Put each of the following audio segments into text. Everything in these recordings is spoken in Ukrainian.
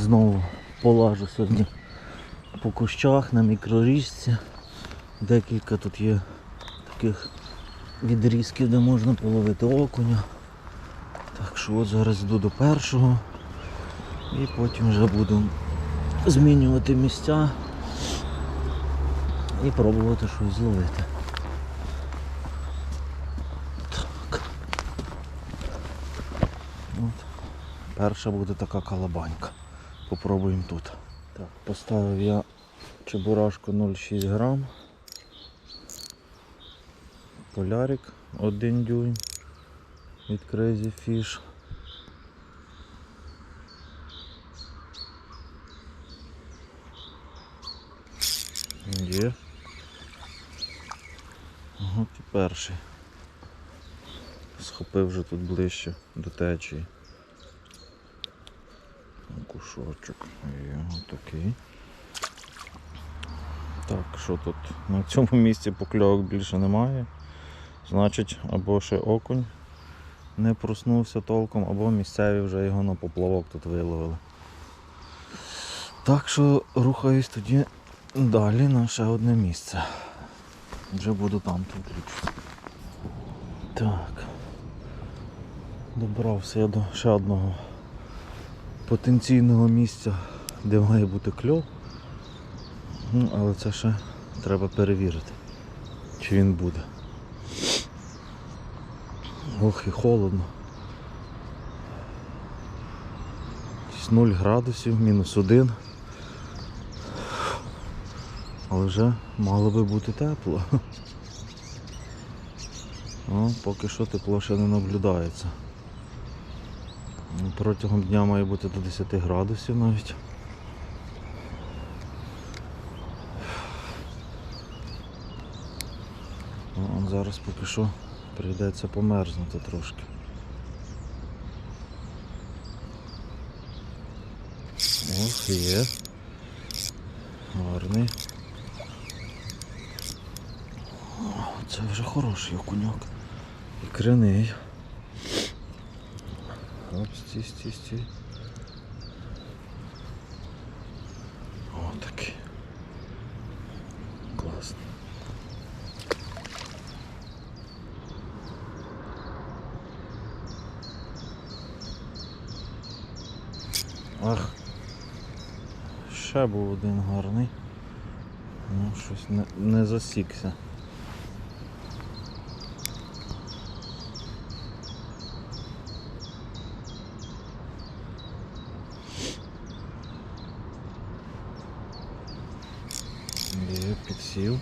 Знову полажу сьогодні по кущах на мікрорічці. Декілька тут є таких відрізків, де можна половити окуня. Так що от зараз йду до першого і потім вже буду змінювати місця і пробувати щось зловити. Так. От. Перша буде така калабанька. Попробуємо тут. Так, поставив я чебурашку 0,6 грам. Полярик 1 дюйм від Crazy Fish. Є. От і перший. Схопив вже тут ближче до течії. Кушочок. Є отакий. Так, що тут? На цьому місці покльовок більше немає. Значить, або ще окунь не проснувся толком, або місцеві вже його на поплавок тут виловили. Так що рухаюсь тоді далі на ще одне місце. Вже буду там тут. Так. Добрався я до ще одного потенційного місця, де має бути кльов. Ну, але це ще треба перевірити, чи він буде. Ох і холодно. 0 градусів, мінус 1. Але вже мало би бути тепло. О, поки що тепло ще не наблюдається. Протягом дня має бути до 10 градусів навіть. О, зараз поки що прийдеться померзнути трошки. Ох, є. Гарний. Це вже хороший окуньок. І криний. Оп, стій, стій, стій. О, такий. Класно. Ах. Ще був один гарний. Ну, щось не, не засікся. Є, підсів.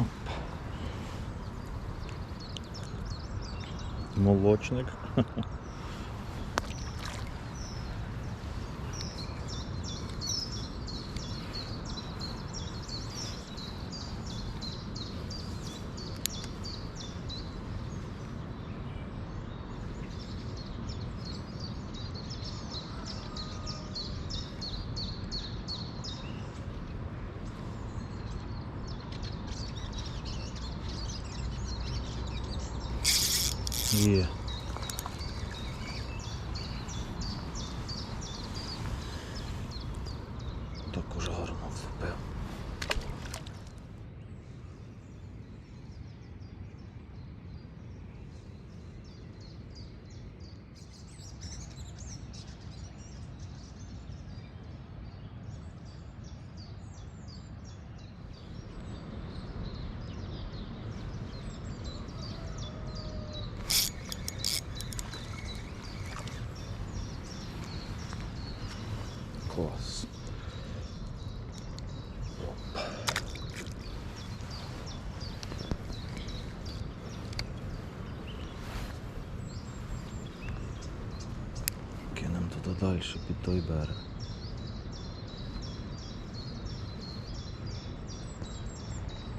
Оп. Молочник. Є. Так уже гарно далі під той берег.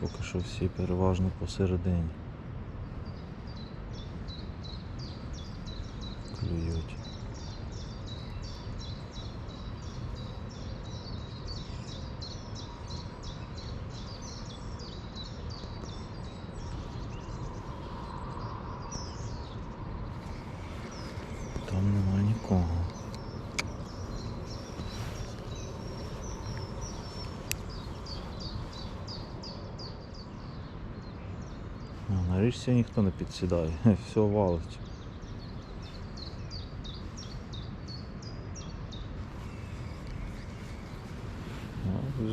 Поки що всі переважно посередині. Клюють. Там нема нікого. А, На річці ніхто не підсідає, все валить.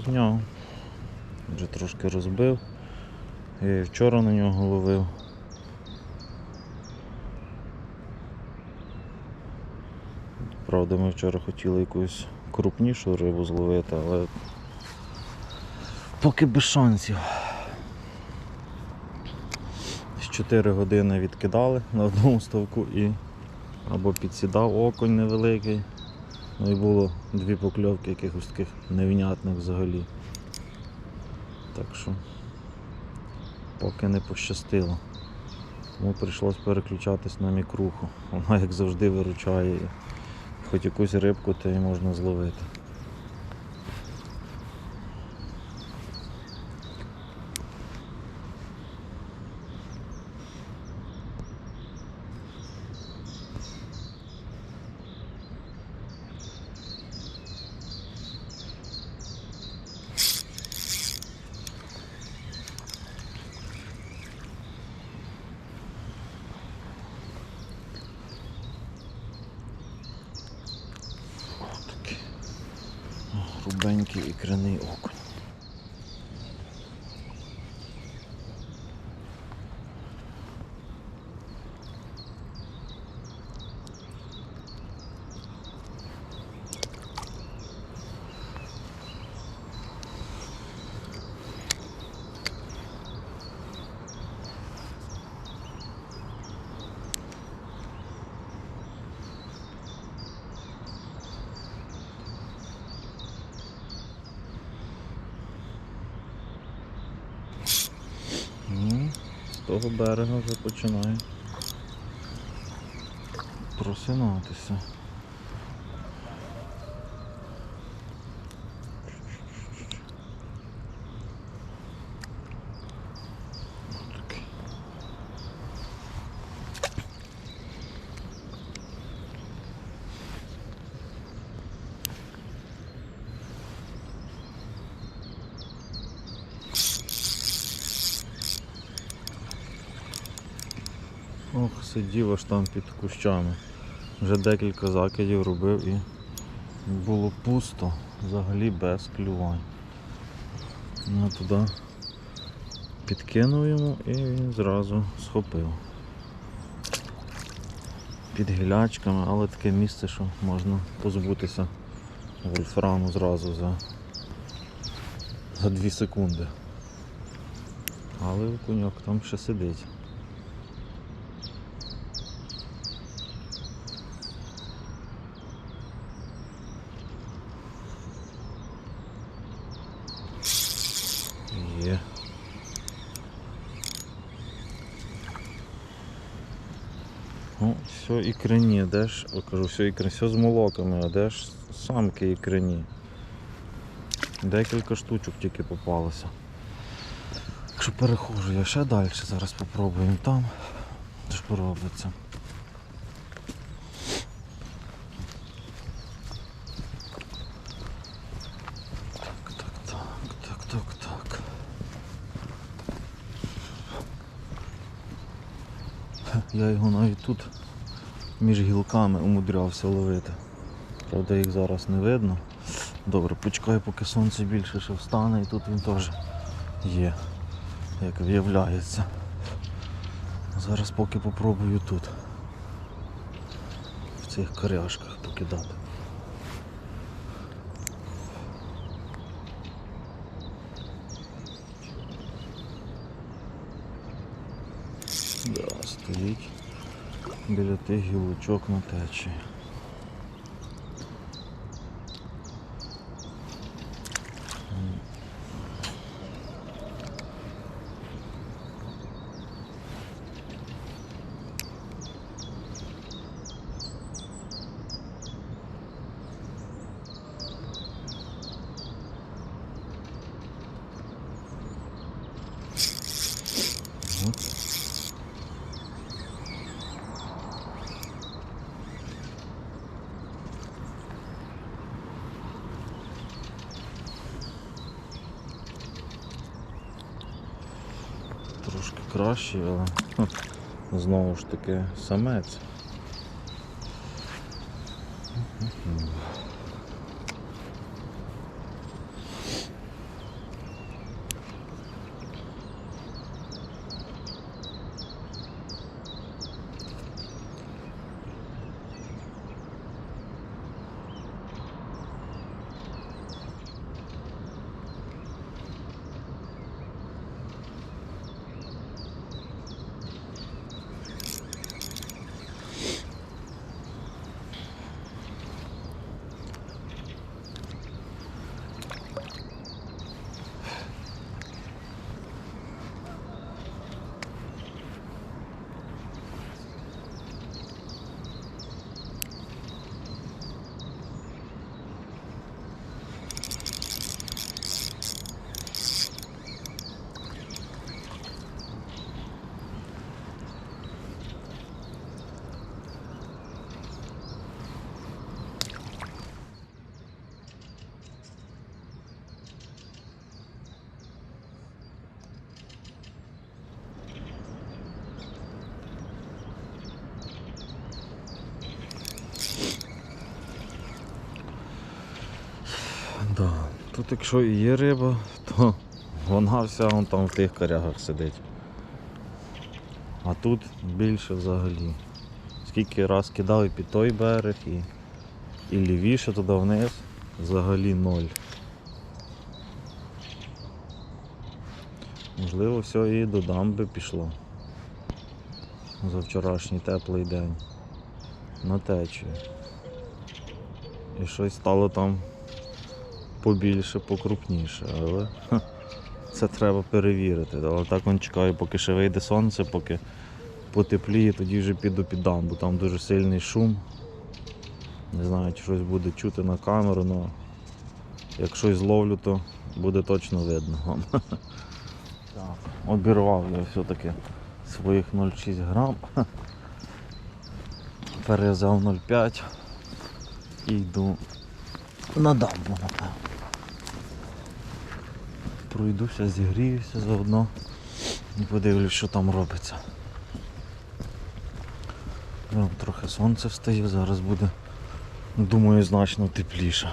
Зняв. Вже трошки розбив. Я і вчора на нього ловив. Правда, ми вчора хотіли якусь крупнішу рибу зловити, але поки без шансів. З 4 години відкидали на одному ставку і або підсідав окунь невеликий. Ну і було дві покльовки якихось таких невнятних взагалі. Так що поки не пощастило. Тому прийшлось переключатись на мікруху. Вона як завжди виручає. Хоч якусь рибку то і можна зловити. Такий грубенький ікряний окунь. Ну, з того берега вже починає просинатися. Ох, сидів аж там під кущами. Вже декілька закидів робив і було пусто, взагалі без клювань. Ну туди підкинув йому і він зразу схопив. Під гілячками, але таке місце, що можна позбутися вольфраму зразу за, за 2 секунди. Але окуньок там ще сидить. Є. Ну, все ікрині, де ж, я кажу, все ікрині, все з молоками, а де ж самки ікрині. Декілька штучок тільки попалося. Якщо перехожу, я ще далі зараз попробуємо там. Що робиться. Так, так, так, так, так, так. Я його навіть тут між гілками умудрявся ловити. Правда їх зараз не видно. Добре, почекаю, поки сонце більше ще встане і тут він теж є, як виявляється. Зараз поки попробую тут. В цих коряшках покидати. Да, стоїть біля тих гілочок на течії. Кращий, але знову ж таки самець. Да. Тут якщо і є риба, то вона вся вон там в тих корягах сидить. А тут більше взагалі. Скільки раз кидав і під той берег, і, і лівіше туди вниз, взагалі ноль. Можливо, все і до дамби пішло. За вчорашній теплий день. На течію. І щось стало там побільше, покрупніше, але ха, це треба перевірити. Але так он чекаю, поки ще вийде сонце, поки потепліє, тоді вже піду під дамбу. Там дуже сильний шум. Не знаю, чи щось буде чути на камеру, але як щось зловлю, то буде точно видно вам. Обірвав я все-таки своїх 0,6 грам. Перев'язав 0,5 і йду на дамбу, напевно. Пройдуся, зігріюся заодно і подивлюсь, що там робиться. Трохи сонце встає, зараз буде, думаю, значно тепліше.